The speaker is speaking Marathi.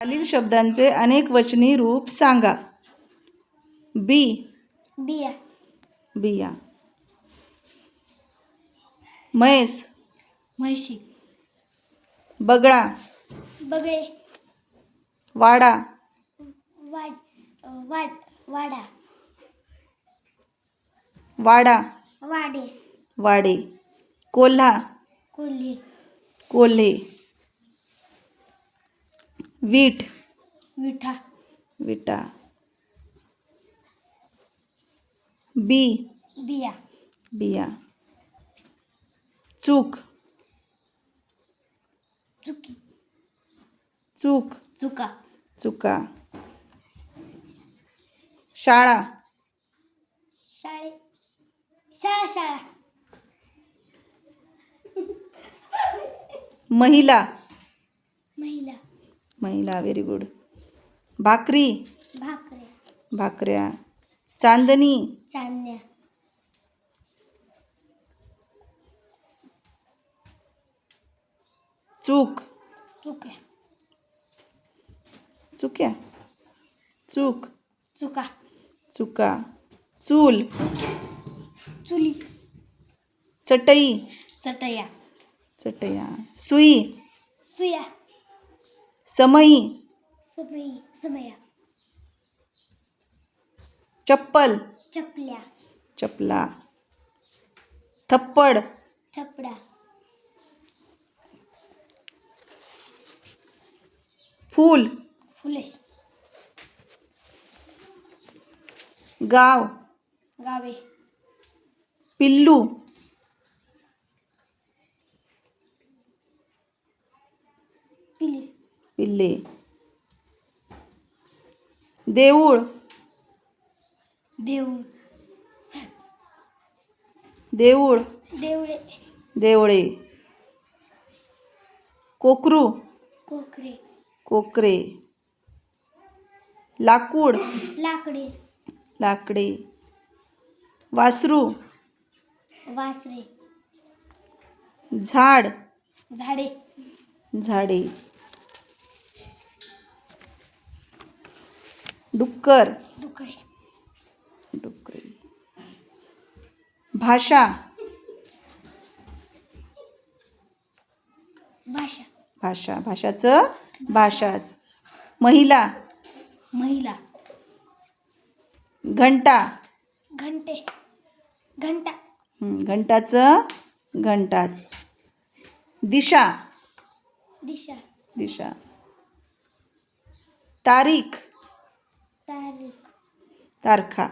खालील शब्दांचे अनेक वचनी रूप सांगा. बी. बिया. बिया. म्हैस. म्हैशी. बगळा. बगळे. वाडा. वाड वाड वाडा. वाडा. वाडे. वाडे. कोल्हा. कोल्हे. कोल्हे. वीट. विठा. विटा. बी. बिया. बिया. चूक. चुकी. चूक. चुका. चुका. शाळा. शाळे. शाळा शाळा. महिला. महिला महिला व्हेरी गुड भाकरी? भाकऱ्या. भाकऱ्या. चांदणी? चांदण्या. चूक. चुक्या. चुक्या. चूक. चुका. चुका. चूल. चुली. चटई. चटया. चटया. सुई. सुया. समई समयी समया। चप्पल। चपल्या चपला। थप्पड। थपडा फूल। फुले। गाव। गावे। पिल्लू। पिली पिल्ले. देऊळ. देऊळ. देऊळ. देवळे. देवळे. कोकरू. कोकरे. कोकरे. लाकूड. लाकडे. लाकडे. वासरू. वासरे. झाड. झाडे. झाडे. डुक्कर. डुकरे डुकरे भाषा. भाषा. भाषा. भाषाचं? भाषाच. महिला. महिला. घंटा. घंटे. घंटा. हं, घंटाचं? घंटाच. दिशा. दिशा. दिशा. तारीख. तारीख तारखा